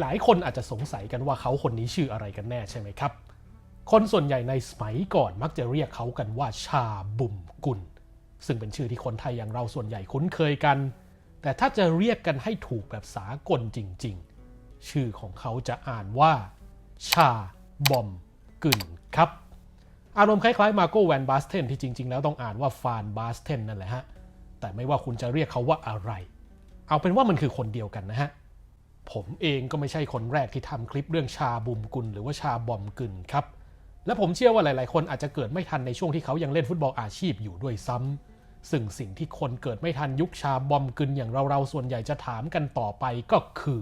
หลายๆ คนอาจจะสงสัยกันว่าเขาคนนี้ชื่ออะไรกันแน่ใช่ไหมครับ คนส่วนใหญ่ในสมัยก่อนมักจะเรียกเขากันว่าชาบุ่มกุล ซึ่งเป็นชื่อที่คนไทยอย่างเราส่วนใหญ่คุ้นเคยกัน แต่ถ้าจะเรียกกันให้ถูกแบบสากลจริง ๆ ชื่อของเขาจะอ่านว่า ชาบอมกึนครับ อารมณ์คล้ายๆมาโกแวนบาสเทนที่จริง ๆ แล้วต้องอ่านว่าฟานบาสเทนนั่นแหละฮะ แต่ไม่ว่าคุณจะเรียกเขาว่าอะไร เอาเป็นว่ามันคือคนเดียวกันนะฮะ ผมเองก็ไม่ใช่คนแรกที่ทำคลิปเรื่องชาบุมกุล หรือว่าชาบอมกึนครับ และผมเชื่อว่าหลาย ๆ คนอาจจะเกิดไม่ทันในช่วงที่เขายังเล่นฟุตบอลอาชีพอยู่ด้วยซ้ำซึ่งสิ่งที่คนเกิดไม่ทันยุคชาบอมกึนอย่างเรา ๆ ส่วนใหญ่จะถามกันต่อไปก็คือ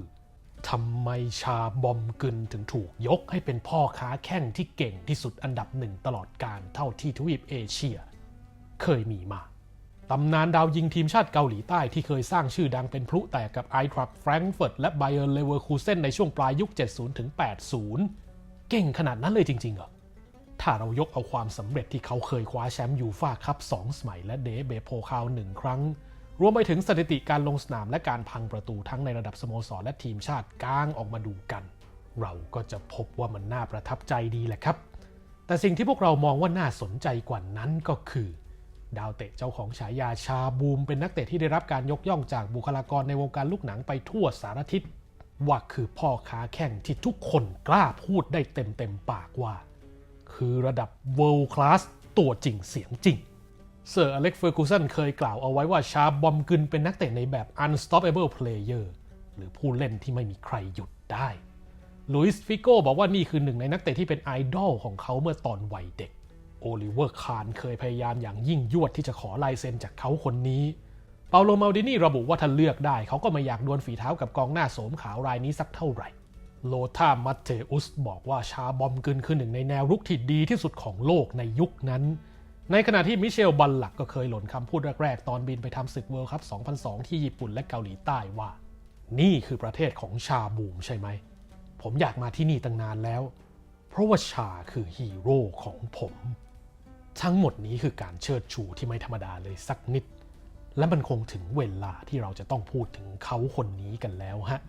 ทำไมชาบอมกึนถึงถูกยกให้เป็นพ่อค้าแข่งที่เก่งที่สุดอันดับหนึ่งตลอดการเท่าที่ทวีปเอเชีย เคยมีมา ตำนานดาวยิงทีมชาติเกาหลีใต้ที่เคยสร้างชื่อดังเป็นพลุแตกกับไอทรัคแฟรงก์เฟิร์ตและไบเอ r ร์เลเวอร์คูเซนในช่วงปลายยุค 70ถึง80 เก่งขนาดนั้นเลยจริงๆเหรอ ถ้าเรายกเอาความสำเร็จที่เขาเคยคว้าแชมป์ยูฟ่าคัพ2สมัยและเดฟเบโพคาวหนึ่งครั้ง รวมไปถึงสถิติการลงสนามและการพังประตูทั้งในระดับสโมสรและทีมชาติก้างออกมาดูกัน เราก็จะพบว่ามันน่าประทับใจดีแหละครับ แต่สิ่งที่พวกเรามองว่าน่าสนใจกว่านั้นก็คือ ดาวเตะเจ้าของฉายาชาบูมเป็นนักเตะที่ได้รับการยกย่องจากบุคลากรในวงการลูกหนังไปทั่วสารทิศว่าคือพ่อค้าแข่งที่ทุกคนกล้าพูดได้เต็มเต็มๆปากว่า คือระดับ world class ตัวจริงเสียงจริง เซอร์อเล็กเฟอร์กูสันเคยกล่าวเอาไว้ว่าชาบอมกึนเป็นนักเตะในแบบ unstoppable player หรือผู้เล่นที่ไม่มีใครหยุดได้ลุยส์ฟิโก้บอกว่านี่คือหนึ่งในนักเตะที่เป็นไอดอลของเขาเมื่อตอนวัยเด็ก โอลิเวอร์คานเคยพยายามอย่างยิ่งยวดที่จะขอลายเซ็นจากเขาคนนี้ เปาโลมาดินี่ระบุว่าถ้าเลือกได้ เขาก็ไม่อยากดวลฝีเท้ากับกองหน้าโสมขาวรายนี้สักเท่าไหร่ โลธามัตเตอุสบอกว่าชาบอมกึนคือหนึ่งในแนวรุกที่ดีที่สุดของโลกในยุคนั้น ในขณะที่มิเชลบัลลักก็เคยหล่นคำพูดแรกๆ ตอนบินไปทำศึกเวิลด์คัพ 2002 ที่ญี่ปุ่นและเกาหลีใต้ว่า นี่คือประเทศของชาบูมใช่ไหม ผมอยากมาที่นี่ตั้งนานแล้ว เพราะว่าชาคือฮีโร่ของผม ทั้งหมดนี้คือการเชิดชูที่ไม่ธรรมดาเลยสักนิด และมันคงถึงเวลาที่เราจะต้องพูดถึงเขาคนนี้กันแล้วฮะ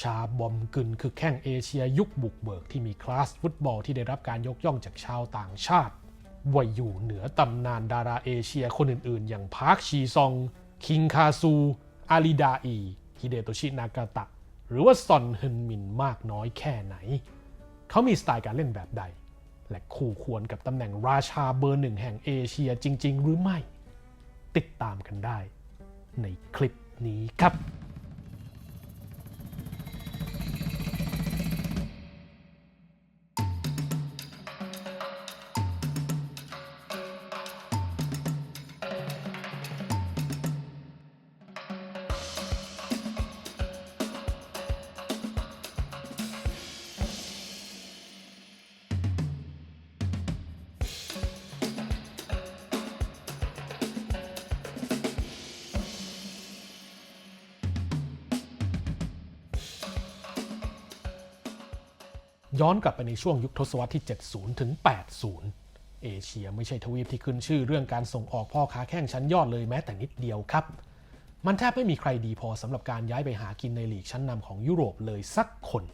ชาบอมกึนคือแข้งเอเชียยุคบุกเบิกที่มีคลาสฟุตบอลที่ได้รับการยกย่องจากชาวต่างชาติว่าอยู่เหนือตำนานดาราเอเชียคนอื่นๆ อย่างพาร์คชีซอง คิงคาซู อาริดาอี ฮิเดโตชิ นากาตะ หรือว่าซอนฮึนมินมากน้อยแค่ไหน เขามีสไตล์การเล่นแบบใด และคู่ควรกับตำแหน่งราชาเบอร์หนึ่งแห่งเอเชียจริง ๆ หรือไม่ ติดตามกันได้ในคลิปนี้ครับ ย้อนกลับไปในช่วงยุคทศวรรษที่ 70 ถึง 80 เอเชียไม่ใช่ทวีปที่ขึ้นชื่อเรื่องการส่งออกพ่อค้าแข่งชั้นยอดเลยแม้แต่นิดเดียวครับ มันแทบไม่มีใครดีพอสำหรับการย้ายไปหากินในลีกชั้นนำของยุโรปเลยสักคน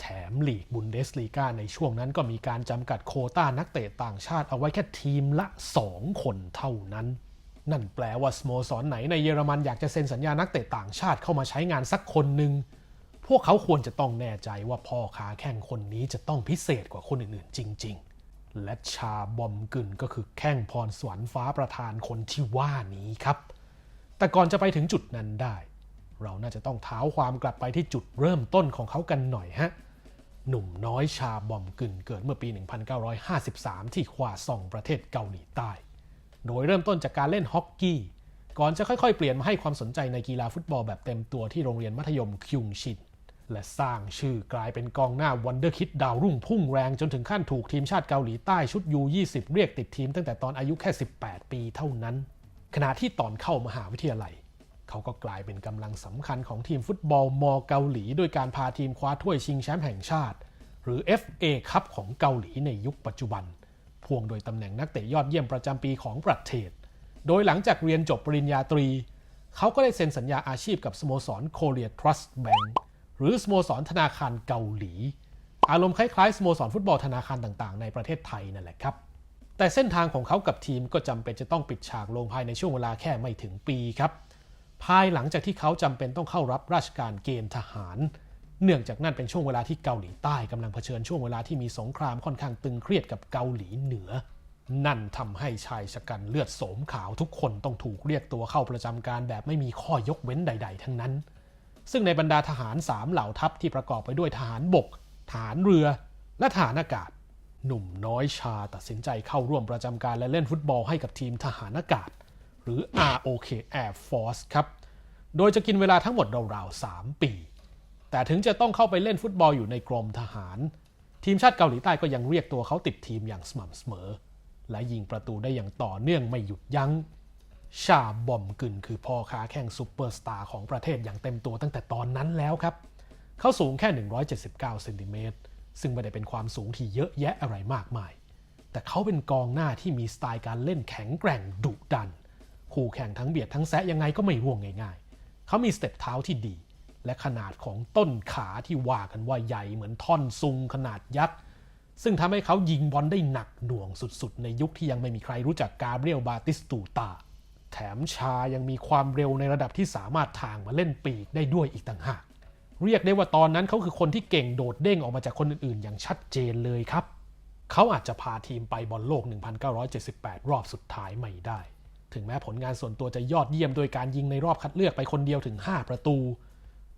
แถมลีกบุนเดสลีกาในช่วงนั้นก็มีการจำกัดโคต้านักเตะต่างชาติเอาไว้แค่ทีมละ 2 คนเท่านั้นนั่นแปลว่าสโมสรไหนในเยอรมันอยากจะเซ็นสัญญานักเตะต่างชาติเข้ามาใช้งานสักคนหนึ่ง พวกเขาควรจะต้องแน่ใจว่าพ่อค้าแข่งคนนี้จะต้องพิเศษกว่าคนอื่นๆ จริง ๆ และชาบอมกึนก็คือแข้งพรสวรรค์ฟ้าประธานคนที่ว่านี้ครับ แต่ก่อนจะไปถึงจุดนั้นได้ เราน่าจะต้องเท้าความกลับไปที่จุดเริ่มต้นของเขากันหน่อยฮะหนุ่มน้อยชาบอมกึนเกิดเมื่อปี 1953 ที่ควาซองประเทศเกาหลีใต้ โดยเริ่มต้นจากการเล่นฮอกกี้ ก่อนจะค่อยๆ เปลี่ยนมาให้ความสนใจในกีฬาฟุตบอลแบบเต็มตัวที่โรงเรียนมัธยมคิวงชิน และสร้างชื่อกลายเป็นกองหน้าวันเดอร์คิดดาวรุ่งพุ่งแรงจนถึงขั้นถูกทีมชาติเกาหลีใต้ชุดยู20 เรียกติดทีมตั้งแต่ตอนอายุแค่ 18 ปีเท่านั้น ขณะที่ตอนเข้ามหาวิทยาลัย เขาก็กลายเป็นกำลังสำคัญของทีมฟุตบอลมอเกาหลี โดยการพาทีมคว้าถ้วยชิงแชมป์แห่งชาติ หรือ FA คัพของเกาหลีในยุคปัจจุบัน พ่วงโดยตำแหน่งนักเตะยอดเยี่ยมประจำปีของประเทศ โดยหลังจากเรียนจบปริญญาตรี เขาก็ได้เซ็นสัญญาอาชีพกับสโมสรโคเรียทรัสต์แบงก์ หรือสโมสรธนาคารเกาหลี อารมณ์คล้ายๆสโมสรฟุตบอลธนาคารต่างๆ ในประเทศไทยนั่นแหละครับ แต่เส้นทางของเขากับทีมก็จำเป็นจะต้องปิดฉากลงภายในช่วงเวลาแค่ไม่ถึงปีครับภายหลังจากที่เขาจำเป็นต้องเข้ารับราชการเกณฑ์ทหาร เนื่องจากนั่นเป็นช่วงเวลาที่เกาหลีใต้กำลังเผชิญช่วงเวลาที่มีสงครามค่อนข้างตึงเครียดกับเกาหลีเหนือ นั่นทำให้ชายชะกันเลือดโสมขาวทุกคนต้องถูกเรียกตัวเข้าประจำการแบบไม่มีข้อยกเว้นใด ๆ ทั้งนั้น ซึ่งในบรรดาทหารสามเหล่าทัพที่ประกอบไปด้วยทหารบกทหารเรือ และทหารอากาศ หนุ่มน้อยชาตัดสินใจเข้าร่วมประจำการและเล่นฟุตบอลให้กับทีมทหารอากาศ หรือ ROK Air Force ครับ โดยจะกินเวลาทั้งหมดราวๆ3ปี แต่ถึงจะต้องเข้าไปเล่นฟุตบอลอยู่ในกรมทหาร ทีมชาติเกาหลีใต้ก็ยังเรียกตัวเขาติดทีมอย่างสม่ำเสมอ และยิงประตูได้อย่างต่อเนื่องไม่หยุดยัง้ง ชาบอมกึนคือพ่อค้าแข่งซูเปอร์สตาร์ของประเทศอย่างเต็มตัวตั้งแต่ตอนนั้นแล้วครับ เขาสูงแค่ 179 เซนติเมตร ซึ่งไม่ได้เป็นความสูงที่เยอะแยะอะไรมากมาย แต่เขาเป็นกองหน้าที่มีสไตล์การเล่นแข็งแกร่งดุดัน คู่แข่งทั้งเบียดทั้งแซะยังไงก็ไม่ร่วงง่ายๆ เขามีสเต็ปเท้าที่ดี และขนาดของต้นขาที่ว่ากันว่าใหญ่เหมือนท่อนซุงขนาดยักษ์ซึ่งทำให้เขายิงบอลได้หนักหน่วงสุดๆ ในยุคที่ยังไม่มีใครรู้จักกาเบรียลบาติสตูตา แถมชายังมีความเร็วในระดับที่สามารถทางมาเล่นปีกได้ด้วยอีกต่างหาก เรียกได้ว่าตอนนั้นเขาคือคนที่เก่งโดดเด้งออกมาจากคนอื่นๆ อย่างชัดเจนเลยครับ เขาอาจจะพาทีมไปบอลโลก 1978 รอบสุดท้ายไม่ได้ ถึงแม้ผลงานส่วนตัวจะยอดเยี่ยมโดยการยิงในรอบคัดเลือกไปคนเดียวถึง 5 ประตู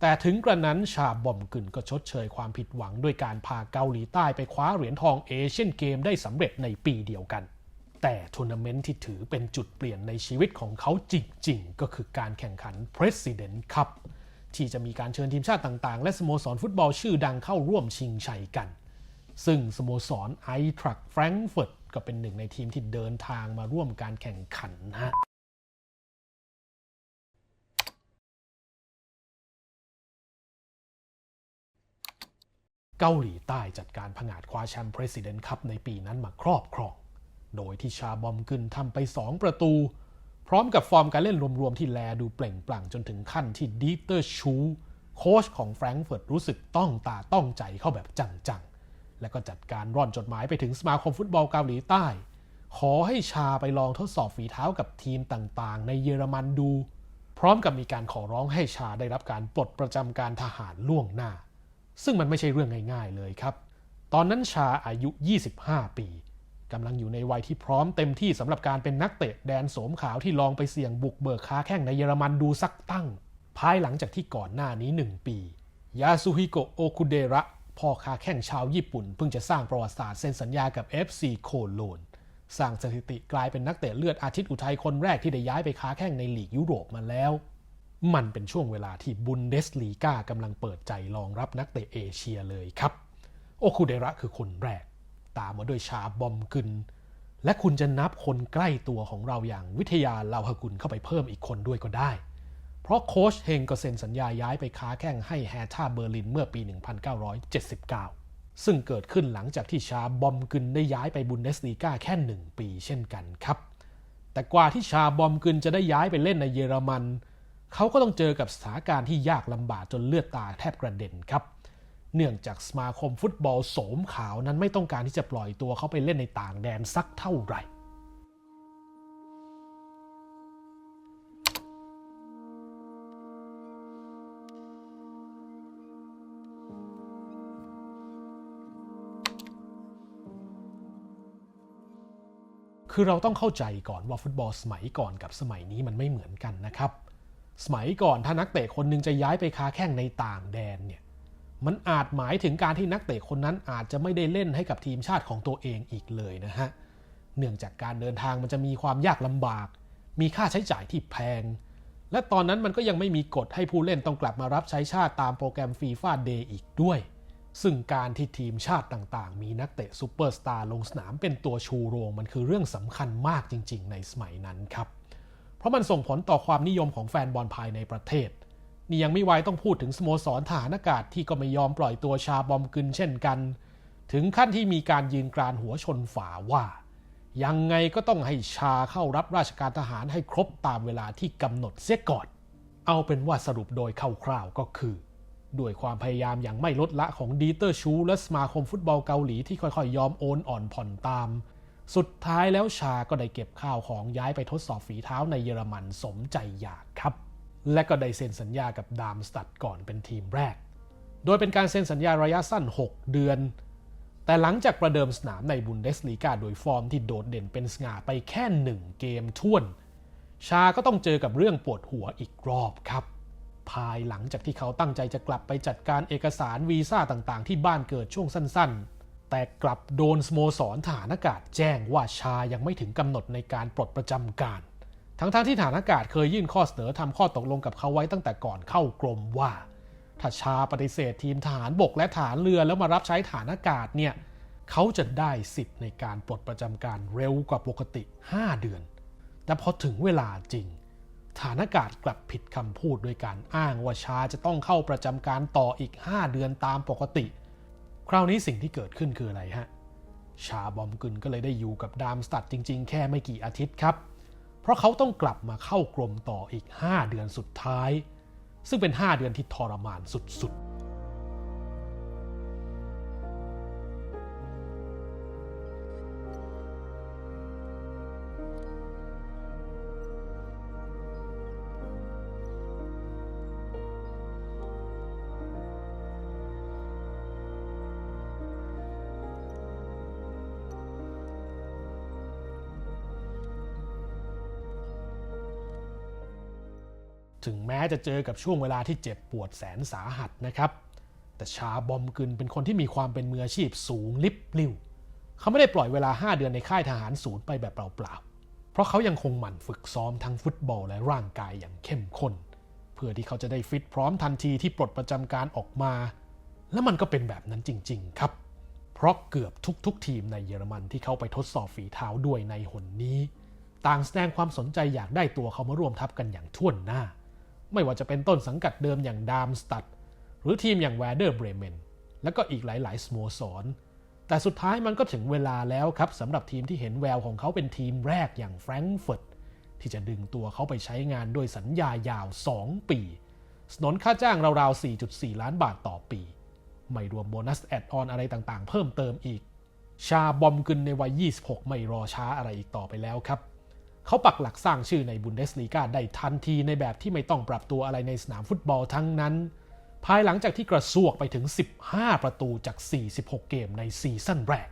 แต่ถึงกระนั้นชาบอมกึนก็ชดเชยความผิดหวังด้วยการพาเกาหลีใต้ไปคว้าเหรียญทองเอเชียนเกมได้สำเร็จในปีเดียวกัน แต่ทัวร์นาเมนต์ที่ถือเป็นจุดเปลี่ยนในชีวิตของเขาจริง ๆ ก็คือการแข่งขัน President Cup ที่จะมีการเชิญทีมชาติต่าง ๆ และสโมสรฟุตบอลชื่อดังเข้าร่วมชิงชัยกัน ซึ่งสโมสรไอทรัคแฟรงก์เฟิร์ตก็เป็นหนึ่งในทีมที่เดินทางมาร่วมการแข่งขันนะฮะเกาหลีใต้จัดการผงาดคว้าแชมป์ President Cup ในปีนั้นมาครอบครอง โดยที่ชาบอมกึนทำไป 2 ประตู พร้อมกับฟอร์มการเล่นรวมๆที่แลดูเปล่งปลั่งจนถึงขั้นที่ดีเตอร์ชูโค้ชของแฟรงก์เฟิร์ตรู้สึกต้องตาต้องใจเข้าแบบจังๆ และก็จัดการร่อนจดหมายไปถึงสมาคมฟุตบอลเกาหลีใต้ ขอให้ชาไปลองทดสอบฝีเท้ากับทีมต่างๆ ในเยอรมันดู พร้อมกับมีการขอร้องให้ชาได้รับการปลดประจำการทหารล่วงหน้า ซึ่งมันไม่ใช่เรื่องง่ายๆเลยครับ ตอนนั้นชาอายุ 25 ปี กำลังอยู่ในวัยที่พร้อมเต็มที่สำหรับการเป็นนักเตะแดนโสมขาวที่ลองไปเสี่ยงบุกเบิกค้าแข่งในเยอรมันดูสักตั้ง ภายหลังจากที่ก่อนหน้านี้ 1 ปียาซุฮิโกะโอคุเดระพ่อค้าแข่งชาวญี่ปุ่น เพิ่งจะสร้างประวัติศาสตร์เซ็นสัญญากับ FC โคโลนสร้างสถิติกลายเป็นนักเตะเลือดอาทิตย์อุทัยคนแรกที่ได้ย้ายไปค้าแข่งในลีกยุโรปมาแล้ว มันเป็นช่วงเวลาที่บุนเดสลีกากำลังเปิดใจรองรับนักเตะเอเชียเลยครับ โอคุเดระคือคนแรก ตามมาด้วยชาบอมกึนและคุณจะนับคนใกล้ตัวของเราอย่างวิทยาลาวหกุลเข้าไปเพิ่มอีกคนด้วยก็ได้ เพราะโค้ชเฮงก็เซ็นสัญญาย้ายไปค้าแข่งให้แฮท่าเบอร์ลินเมื่อปี 1979 ซึ่งเกิดขึ้นหลังจากที่ชาบอมกึนได้ย้ายไปบุนเดสลีกาแค่หนึ่งปีเช่นกันครับ แต่กว่าที่ชาบอมกึนจะได้ย้ายไปเล่นในเยอรมัน เขาก็ต้องเจอกับสถานการณ์ที่ยากลำบากจนเลือดตาแทบกระเด็นครับ เนื่องจากสมาคมฟุตบอลโสมขาวนั้นไม่ต้องการที่จะปล่อยตัวเขาไปเล่นในต่างแดนสักเท่าไหร่ คือเราต้องเข้าใจก่อนว่าฟุตบอลสมัยก่อนกับสมัยนี้มันไม่เหมือนกันนะครับ สมัยก่อนถ้านักเตะคนหนึงจะย้ายไปค้าแข่งในต่างแดนเนี่ย มันอาจหมายถึงการที่นักเตะคนนั้นอาจจะไม่ได้เล่นให้กับทีมชาติของตัวเองอีกเลยนะฮะ เนื่องจากการเดินทางมันจะมีความยากลำบาก มีค่าใช้จ่ายที่แพง และตอนนั้นมันก็ยังไม่มีกฎให้ผู้เล่นต้องกลับมารับใช้ชาติตามโปรแกรมฟีฟ่าเดย์อีกด้วย ซึ่งการที่ทีมชาติต่างๆ มีนักเตะซูเปอร์สตาร์ลงสนามเป็นตัวชูโรงมันคือเรื่องสำคัญมากจริง ๆ ในสมัยนั้นครับ เพราะมันส่งผลต่อความนิยมของแฟนบอลภายในประเทศ นี่ยังไม่ไวต้องพูดถึงสโมสรทหารอากาศที่ก็ไม่ยอมปล่อยตัวชาบอมกึนเช่นกัน ถึงขั้นที่มีการยืนกรานหัวชนฝาว่า ยังไงก็ต้องให้ชาเข้ารับราชการทหารให้ครบตามเวลาที่กำหนดเสียก่อน เอาเป็นว่าสรุปโดยคร่าวๆก็คือด้วยความพยายามอย่างไม่ลดละของดีเตอร์ชูและสมาคมฟุตบอลเกาหลีที่ค่อยๆ ยอมโอนอ่อนผ่อนตาม สุดท้ายแล้วชาก็ได้เก็บข้าวของย้ายไปทดสอบฝีเท้าในเยอรมันสมใจอยากครับ และก็ได้เซ็นสัญญากับดามสตัดก่อนเป็นทีมแรก โดยเป็นการเซ็นสัญญาระยะสั้น 6 เดือน แต่หลังจากประเดิมสนามในบุนเดสลีกาโดยฟอร์มที่โดดเด่นเป็นสง่าไปแค่หนึ่งเกมท่วน ชาก็ต้องเจอกับเรื่องปวดหัวอีกรอบครับ ภายหลังจากที่เขาตั้งใจจะกลับไปจัดการเอกสารวีซ่าต่างๆ ที่บ้านเกิดช่วงสั้นๆ แต่กลับโดนสโมสรฐานอากาศแจ้งว่าชายังไม่ถึงกำหนดในการปลดประจำการ ทั้งๆทที่ฐานอากาศเคยยื่นข้อเสนอทำข้อตกลงกับเขาไว้ตั้งแต่ก่อนเข้ากรมว่า ถ้าชาปฏิเสธทีมทหารบกและฐานเรือแล้วมารับใช้ฐานอากาศเนี่ยเขาจะได้สิทธิ์ในการปลดประจำการเร็วกว่าปกติ 5 เดือน แต่พอถึงเวลาจริง ฐานอากาศกลับผิดคำพูดโดยการอ้างว่าชาจะต้องเข้าประจำการต่ออีก 5 เดือนตามปกติ คราวนี้สิ่งที่เกิดขึ้นคืออะไรฮะ ชาบอมกึนก็เลยได้อยู่กับดามสตัดจริง ๆ แค่ไม่กี่อาทิตย์ครับ เพราะเขาต้องกลับมาเข้ากรมต่ออีก 5 เดือนสุดท้าย ซึ่งเป็น 5 เดือนที่ทรมานสุดๆ ถึงแม้จะเจอกับช่วงเวลาที่เจ็บปวดแสนสาหัสนะครับ แต่ชาบอมกึนเป็นคนที่มีความเป็นมืออาชีพสูงลิบลิ่วเขาไม่ได้ปล่อยเวลา 5 เดือนในค่ายทหารศูนย์ไปแบบเปล่าๆ เพราะเขายังคงหมั่นฝึกซ้อมทั้งฟุตบอลและร่างกายอย่างเข้มข้น เพื่อที่เขาจะได้ฟิตพร้อมทันทีที่ปลดประจำการออกมา และมันก็เป็นแบบนั้นจริง ๆ ครับ เพราะเกือบทุกๆ ทีมในเยอรมันที่เขาไปทดสอบฝีเท้าด้วยในหนนี้ ต่างแสดงความสนใจอยากได้ตัวเขามาร่วมทัพกันอย่างท่วนหน้า ไม่ว่าจะเป็นต้นสังกัดเดิมอย่างดามสตัดหรือทีมอย่างแวเดอร์เบรเมนและก็อีกหลาย ๆสโมสร แต่สุดท้ายมันก็ถึงเวลาแล้วครับสำหรับทีมที่เห็นแววของเขาเป็นทีมแรกอย่างแฟรงก์เฟิร์ตที่จะดึงตัวเขาไปใช้งานด้วยสัญญายาว 2 ปี สนนค่าจ้างราวๆ 4.4 ล้านบาทต่อปี ไม่รวมโบนัสแอดออนอะไรต่างๆ เพิ่มเติมอีก ชาบอมกึนในวัย 26 ไม่รอช้าอะไรอีกต่อไปแล้วครับ เขาปักหลักสร้างชื่อในบุนเดสลีกาได้ทันทีในแบบที่ไม่ต้องปรับตัวอะไรในสนามฟุตบอลทั้งนั้น ภายหลังจากที่กระซวกไปถึง 15 ประตูจาก 46 เกมในซีซั่นแรก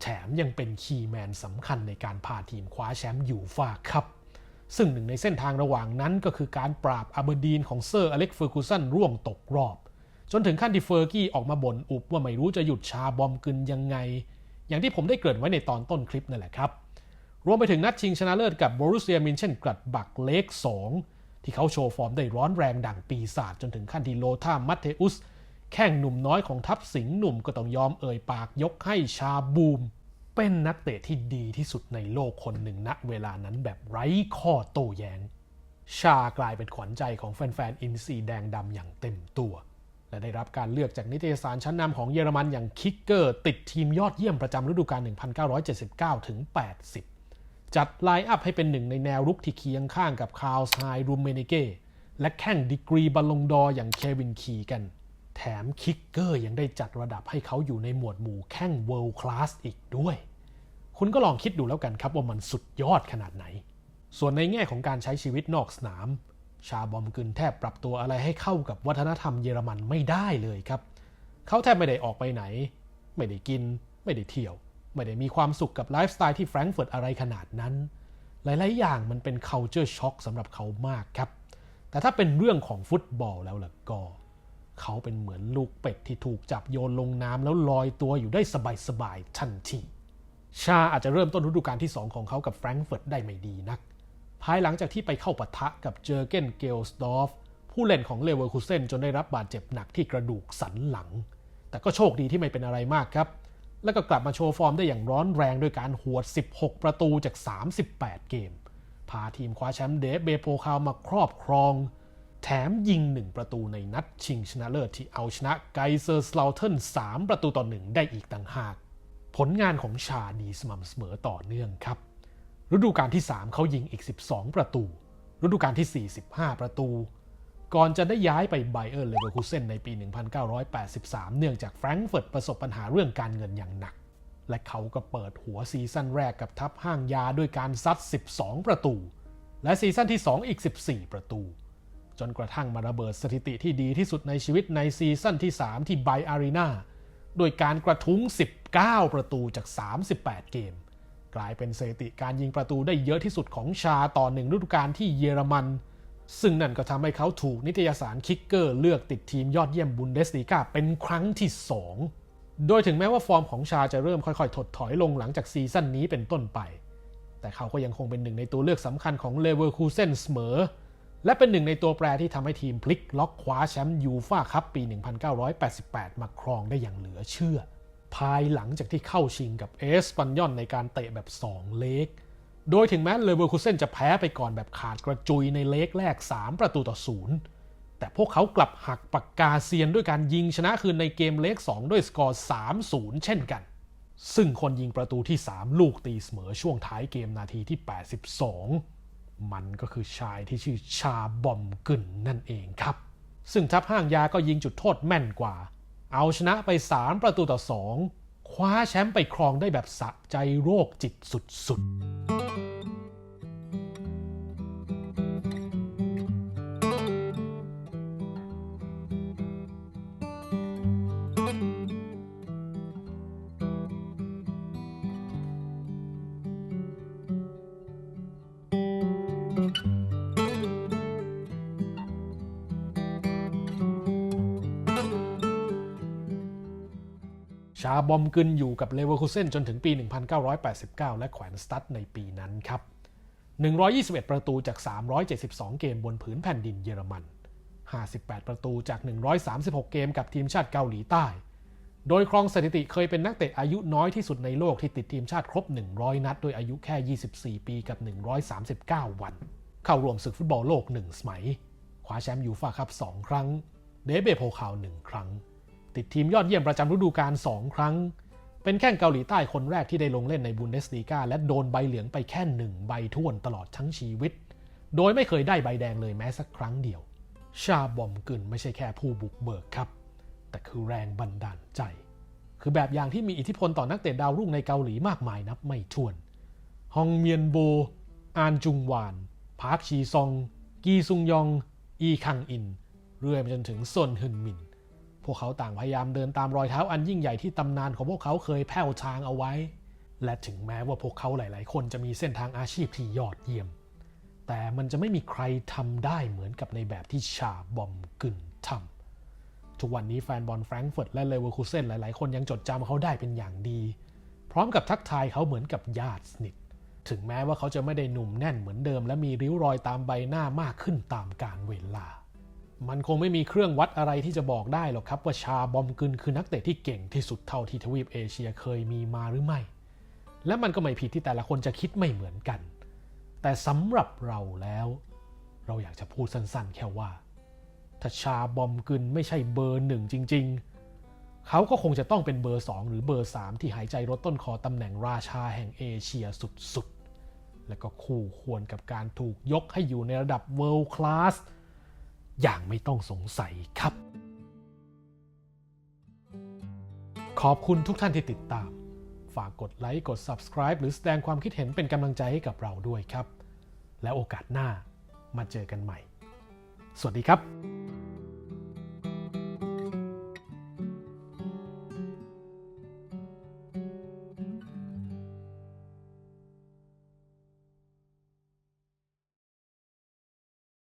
แถมยังเป็นคีย์แมนสำคัญในการพาทีมคว้าแชมป์ยูฟ่าคัพซึ่งหนึ่งในเส้นทางระหว่างนั้นก็คือการปราบอาเบอร์ดีนของเซอร์อเล็กเฟอร์กูสันร่วงตกรอบ จนถึงขั้นที่เฟอร์กี้ออกมาบ่นอุบว่าไม่รู้จะหยุดชาบอมกึนยังไง อย่างที่ผมได้เกริ่นไว้ในตอนต้นคลิปนั่นแหละครับ รวมไปถึงนัดชิงชนะเลิศกับบรุเซียมินเช่นกัดบักเลก2 ที่เขาโชว์ฟอร์มได้ร้อนแรงดั่งปีศาจจนถึงขั้นที่โลธามัตเทอุส แข่งหนุ่มน้อยของทัพสิงห์หนุ่มก็ต้องยอมเอ่ยปากยกให้ชาบูม เป็นนักเตะที่ดีที่สุดในโลกคนหนึ่งณเวลานั้นแบบไร้ข้อโต้แย้ง ชากลายเป็นขวัญใจของแฟนๆอินซีแดงดำอย่างเต็มตัวและได้รับการเลือกจากนิตยสารชั้นนำของเยอรมันอย่างคิกเกอร์ ติดทีมยอดเยี่ยมประจำฤดูกาล 1979 ถึง 80 จัดไลน์อัพให้เป็นหนึ่งในแนวรุกที่เคียงข้างกับคาร์ลไฮรูมเมเนเกและแข่งดีกรีบัลลงดอร์อย่างเควินคีกัน แถมคิกเกอร์ยังได้จัดระดับให้เขาอยู่ในหมวดหมู่แข่งเวิลด์คลาสอีกด้วย คุณก็ลองคิดดูแล้วกันครับว่ามันสุดยอดขนาดไหน ส่วนในแง่ของการใช้ชีวิตนอกสนาม ชาบอมกึนแทบปรับตัวอะไรให้เข้ากับวัฒนธรรมเยอรมันไม่ได้เลยครับ เขาแทบไม่ได้ออกไปไหน ไม่ได้กิน ไม่ได้เที่ยว ไม่ได้มีความสุขกับไลฟ์สไตล์ที่แฟรงก์เฟิร์ตอะไรขนาดนั้น หลาย ๆ อย่างมันเป็น culture shock สำหรับเขามากครับ แต่ถ้าเป็นเรื่องของฟุตบอลแล้วล่ะก็ เขาเป็นเหมือนลูกเป็ดที่ถูกจับโยนลงน้ำแล้วลอยตัวอยู่ได้สบาย ๆ ทันที ชาอาจจะเริ่มต้นฤดูกาลที่ 2 ของเขากับแฟรงก์เฟิร์ตได้ไม่ดีนัก ภายหลังจากที่ไปเข้าปะทะกับเจอเกนเกลสดอฟผู้เล่นของเลเวอร์คูเซนจนได้รับบาดเจ็บหนักที่กระดูกสันหลัง แต่ก็โชคดีที่ไม่เป็นอะไรมากครับ แล้วก็กลับมาโชว์ฟอร์มได้อย่างร้อนแรงด้วยการหวด 16 ประตูจาก 38 เกม พาทีมคว้าแชมป์เดฟเบโปคาวมาครอบครอง แถมยิง 1 ประตูในนัดชิงชนะเลิศที่เอาชนะไกเซอร์สลาเทน3 ประตูต่อหนึ่งได้อีกต่างหาก ผลงานของชาดีสม่ำเสมอต่อเนื่องครับ ฤดูกาลที่ 3 เขายิงอีก 12 ประตู ฤดูกาลที่ 45 ประตู ก่อนจะได้ย้ายไปไบเออร์เลเวอร์คูเซนในปี 1983 เนื่องจากแฟรงก์เฟิร์ตประสบปัญหาเรื่องการเงินอย่างหนัก และเขาก็เปิดหัวซีซั่นแรกกับทัพห้างยาด้วยการซัด 12 ประตู และซีซั่นที่ 2 อีก 14 ประตู จนกระทั่งมาระเบิดสถิติที่ดีที่สุดในชีวิตในซีซั่นที่ 3 ที่ไบอารีนาโดยการกระทุ้ง 19 ประตูจาก 38 เกม กลายเป็นสถิติการยิงประตูได้เยอะที่สุดของชาต่อหนึ่งฤดูกาลที่เยอรมัน ซึ่งนั่นก็ทำให้เขาถูกนิตยสารคิกเกอร์เลือกติดทีมยอดเยี่ยมบุนเดสลีกาเป็นครั้งที่ 2 โดยถึงแม้ว่าฟอร์มของชาจะเริ่มค่อยๆ ถดถอยลงหลังจากซีซั่นนี้เป็นต้นไป แต่เขาก็ยังคงเป็นหนึ่งในตัวเลือกสำคัญของเลเวอร์คูเซนเสมอ และเป็นหนึ่งในตัวแปรที่ทำให้ทีมพลิกล็อกคว้าแชมป์ยูฟ่าคัพปี 1988 มาครองได้อย่างเหลือเชื่อ ภายหลังจากที่เข้าชิงกับเอสปันยอนในการเตะแบบ 2 เลก โดยถึงแม้เลเวอร์คูเซนจะแพ้ไปก่อนแบบขาดกระจุยในเลกแรก 3 ประตูต่อศูนย์แต่พวกเขากลับหักปากกาเซียนด้วยการยิงชนะคืนในเกมเลก2ด้วยสกอร์ 3-0 เช่นกัน ซึ่งคนยิงประตูที่ 3 ลูกตีเสมอช่วงท้ายเกมนาทีที่ 82 มันก็คือชายที่ชื่อชาบอมกึนนั่นเองครับ ซึ่งทัพห้างยาก็ยิงจุดโทษแม่นกว่า เอาชนะไป 3 ประตูต่อ 2 คว้าแชมป์ไปครองได้แบบสะใจโรคจิตสุดๆ ชาบอมกึนอยู่กับเลเวอร์คูเซนจนถึงปี 1989 และแขวนสตัดในปีนั้นครับ 121 ประตูจาก 372 เกมบนผืนแผ่นดินเยอรมัน 58 ประตูจาก 136 เกมกับทีมชาติเกาหลีใต้ โดยครองสถิติเคยเป็นนักเตะอายุน้อยที่สุดในโลกที่ติดทีมชาติครบ 100 นัดโดยอายุแค่ 24 ปีกับ 139 วัน เข้าร่วมศึกฟุตบอลโลก 1 สมัย คว้าแชมป์ยูฟ่าคัพ2ครั้ง เดเบโพคาว1ครั้ง ติดทีมยอดเยี่ยมประจำฤดูกาล2 ครั้ง เป็นแข้งเกาหลีใต้คนแรกที่ได้ลงเล่นในบุนเดสลีกาและโดนใบเหลืองไปแค่หนึ่งใบท่วนตลอดทั้งชีวิต โดยไม่เคยได้ใบแดงเลยแม้สักครั้งเดียว ชาบอมกึนไม่ใช่แค่ผู้บุกเบิกครับ แต่คือแรงบันดาลใจ คือแบบอย่างที่มีอิทธิพลต่อนักเตะดาวรุ่งในเกาหลีมากมายนับไม่ถ้วนฮองเมียนโบ อานจุงหวาน พาร์คชีซอง กีซุงยอง อีคังอิน เรื่อยมาจนถึงซนฮึนมิน พวกเขาต่างพยายามเดินตามรอยเท้าอันยิ่งใหญ่ที่ตำนานของพวกเขาเคยแผ่วทางเอาไว้ และถึงแม้ว่าพวกเขาหลาย ๆ คนจะมีเส้นทางอาชีพที่ยอดเยี่ยม แต่มันจะไม่มีใครทำได้เหมือนกับในแบบที่ชาบอมกึนทำทุกวันนี้แฟนบอลแฟรงก์เฟิร์ตและเลเวอร์คูเซนหลาย ๆ คนยังจดจำเขาได้เป็นอย่างดี พร้อมกับทักทายเขาเหมือนกับญาติสนิทถึงแม้ว่าเขาจะไม่ได้หนุ่มแน่นเหมือนเดิม และมีริ้วรอยตามใบหน้ามากขึ้นตามกาลเวลา มันคงไม่มีเครื่องวัดอะไรที่จะบอกได้หรอกครับ ว่าชาบอมกึนคือนักเตะที่เก่งที่สุดเท่าที่ทวีปเอเชียเคยมีมาหรือไม่ และมันก็ไม่ผิดที่แต่ละคนจะคิดไม่เหมือนกัน แต่สำหรับเราแล้ว เราอยากจะพูดสั้นๆ แค่ว่า ถ้าชาบอมกึนไม่ใช่เบอร์หนึ่งจริง ๆ เขาก็คงจะต้องเป็นเบอร์2หรือเบอร์3ที่หายใจรถต้นคอตำแหน่งราชาแห่งเอเชียสุดๆและก็คู่ควรกับการถูกยกให้อยู่ในระดับ world class อย่างไม่ต้องสงสัยครับ ขอบคุณทุกท่านที่ติดตาม ฝากกดไลค์กด subscribe หรือแสดงความคิดเห็นเป็นกำลังใจให้กับเราด้วยครับ และโอกาสหน้ามาเจอกันใหม่ สวัสดีครับ